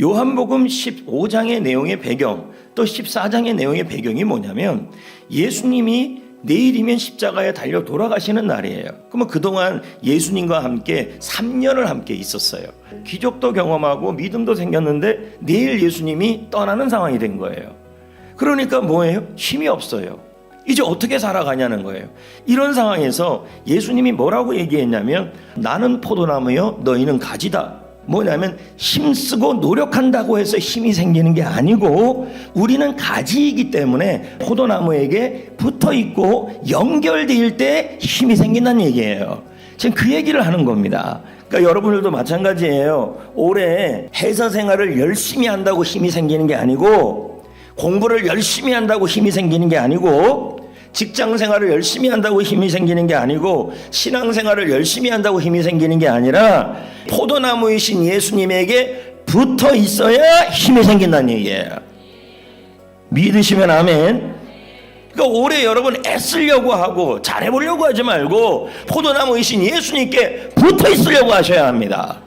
요한복음 15장의 내용의 배경 또 14장의 내용의 배경이 뭐냐면 예수님이 내일이면 십자가에 달려 돌아가시는 날이에요. 그러면 그동안 예수님과 함께 3년을 함께 있었어요. 기적도 경험하고 믿음도 생겼는데 내일 예수님이 떠나는 상황이 된 거예요. 그러니까 뭐예요? 힘이 없어요. 이제 어떻게 살아가냐는 거예요. 이런 상황에서 예수님이 뭐라고 얘기했냐면 나는 포도나무요 너희는 가지다. 뭐냐면 힘쓰고 노력한다고 해서 힘이 생기는 게 아니고 우리는 가지이기 때문에 포도나무에게 붙어 있고 연결될 때 힘이 생긴다는 얘기예요. 지금 그 얘기를 하는 겁니다. 그러니까 여러분들도 마찬가지예요. 올해 회사 생활을 열심히 한다고 힘이 생기는 게 아니고 공부를 열심히 한다고 힘이 생기는 게 아니고 직장 생활을 열심히 한다고 힘이 생기는 게 아니고 신앙 생활을 열심히 한다고 힘이 생기는 게 아니라 포도나무이신 예수님에게 붙어 있어야 힘이 생긴다는 얘기예요. 믿으시면 아멘. 그러니까 올해 여러분 애쓰려고 하고 잘해보려고 하지 말고 포도나무이신 예수님께 붙어 있으려고 하셔야 합니다.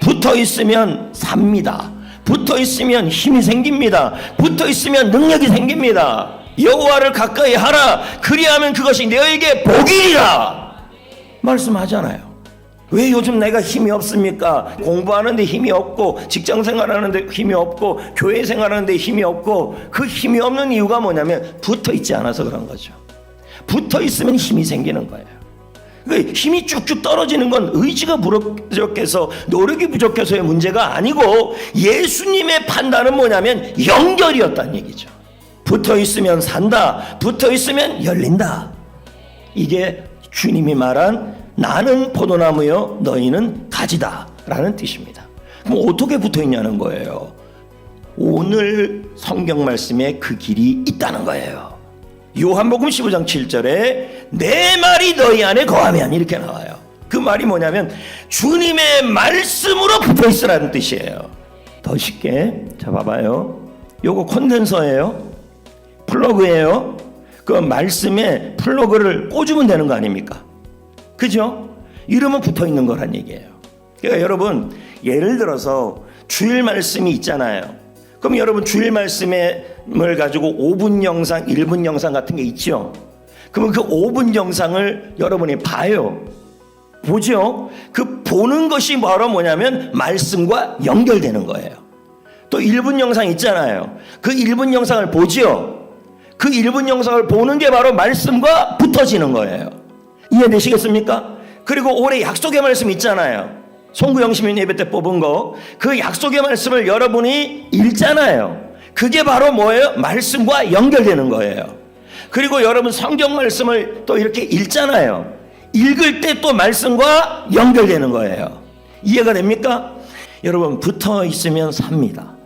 붙어 있으면 삽니다. 붙어 있으면 힘이 생깁니다. 붙어 있으면 능력이 생깁니다. 여호와를 가까이 하라. 그리하면 그것이 너에게 복이라. 말씀하잖아요. 왜 요즘 내가 힘이 없습니까? 공부하는데 힘이 없고 직장 생활하는데 힘이 없고 교회 생활하는데 힘이 없고 그 힘이 없는 이유가 뭐냐면 붙어 있지 않아서 그런 거죠. 붙어 있으면 힘이 생기는 거예요. 그 힘이 쭉쭉 떨어지는 건 의지가 부족해서 노력이 부족해서의 문제가 아니고 예수님의 판단은 뭐냐면 연결이었다는 얘기죠. 붙어 있으면 산다. 붙어 있으면 열린다. 이게 주님이 말한 나는 포도나무요 너희는 가지다 라는 뜻입니다. 그럼 어떻게 붙어 있냐는 거예요. 오늘 성경 말씀에 그 길이 있다는 거예요. 요한복음 15장 7절에 내 말이 너희 안에 거하면 이렇게 나와요. 그 말이 뭐냐면 주님의 말씀으로 붙어 있으라는 뜻이에요. 더 쉽게 자 봐봐요. 요거 콘덴서예요. 플러그예요. 그 말씀에 플러그를 꽂으면 되는 거 아닙니까? 그죠? 이러면 붙어 있는 거란 얘기예요. 그러니까 여러분 예를 들어서 주일 말씀이 있잖아요. 그럼 여러분 주일 말씀을 가지고 5분 영상, 1분 영상 같은 게 있죠. 그러면 그 5분 영상을 여러분이 봐요. 보죠? 그 보는 것이 바로 뭐냐면 말씀과 연결되는 거예요. 또 1분 영상 있잖아요. 그 1분 영상을 보지요. 그 1분 영상을 보는 게 바로 말씀과 붙어지는 거예요. 이해되시겠습니까? 그리고 올해 약속의 말씀 있잖아요. 송구영 시민 예배 때 뽑은 거. 그 약속의 말씀을 여러분이 읽잖아요. 그게 바로 뭐예요? 말씀과 연결되는 거예요. 그리고 여러분 성경 말씀을 또 이렇게 읽잖아요. 읽을 때 또 말씀과 연결되는 거예요. 이해가 됩니까? 여러분 붙어 있으면 삽니다.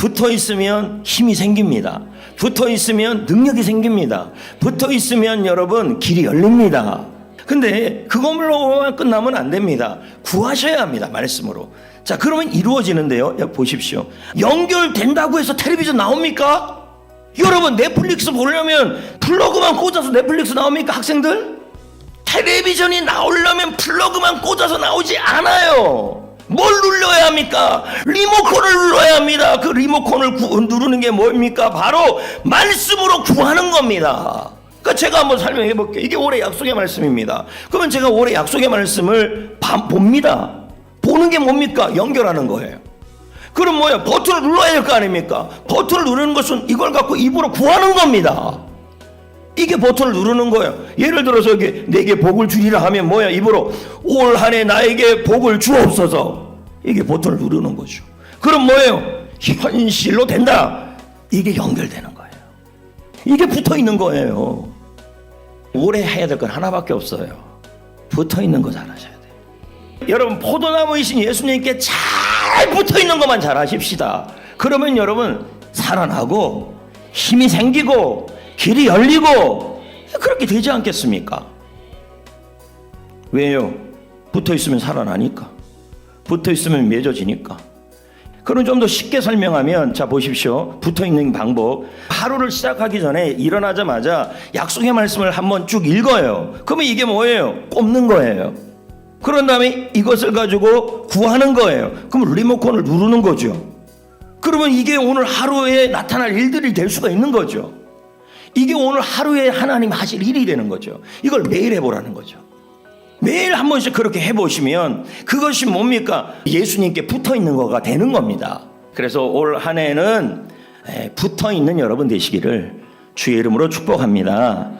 붙어 있으면 힘이 생깁니다. 붙어 있으면 능력이 생깁니다. 붙어 있으면 여러분 길이 열립니다. 근데 그것으로만 끝나면 안 됩니다. 구하셔야 합니다. 말씀으로. 자, 그러면 이루어지는데요. 야, 보십시오. 연결된다고 해서 텔레비전 나옵니까? 여러분, 넷플릭스 보려면 플러그만 꽂아서 넷플릭스 나옵니까? 학생들? 텔레비전이 나오려면 플러그만 꽂아서 나오지 않아요. 뭘 눌러야 합니까? 리모컨을 눌러야 합니다. 그 리모컨을 구- 누르는 게 뭡니까? 바로 말씀으로 구하는 겁니다. 그러니까 제가 한번 설명해 볼게요. 이게 올해 약속의 말씀입니다. 그러면 제가 올해 약속의 말씀을 봐- 봅니다. 보는 게 뭡니까? 연결하는 거예요. 그럼 뭐예요? 버튼을 눌러야 될 거 아닙니까? 버튼을 누르는 것은 이걸 갖고 입으로 구하는 겁니다. 이게 버튼을 누르는 거예요. 예를 들어서 이게 내게 복을 주리라 하면 뭐야? 입으로 올 한해 나에게 복을 주옵소서. 이게 버튼을 누르는 거죠. 그럼 뭐예요? 현실로 된다. 이게 연결되는 거예요. 이게 붙어 있는 거예요. 올해 해야 될 건 하나밖에 없어요. 붙어 있는 거 잘하셔야 돼요. 여러분 포도나무이신 예수님께 잘 붙어 있는 것만 잘 하십시다. 그러면 여러분 살아나고 힘이 생기고 길이 열리고 그렇게 되지 않겠습니까? 왜요? 붙어 있으면 살아나니까. 붙어 있으면 맺어지니까. 그럼 좀 더 쉽게 설명하면 자 보십시오. 붙어 있는 방법. 하루를 시작하기 전에 일어나자마자 약속의 말씀을 한번 쭉 읽어요. 그러면 이게 뭐예요? 꼽는 거예요. 그런 다음에 이것을 가지고 구하는 거예요. 그럼 리모컨을 누르는 거죠. 그러면 이게 오늘 하루에 나타날 일들이 될 수가 있는 거죠. 이게 오늘 하루에 하나님 하실 일이 되는 거죠. 이걸 매일 해보라는 거죠. 매일 한 번씩 그렇게 해보시면 그것이 뭡니까? 예수님께 붙어 있는 거가 되는 겁니다. 그래서 올 한 해는 붙어 있는 여러분 되시기를 주의 이름으로 축복합니다.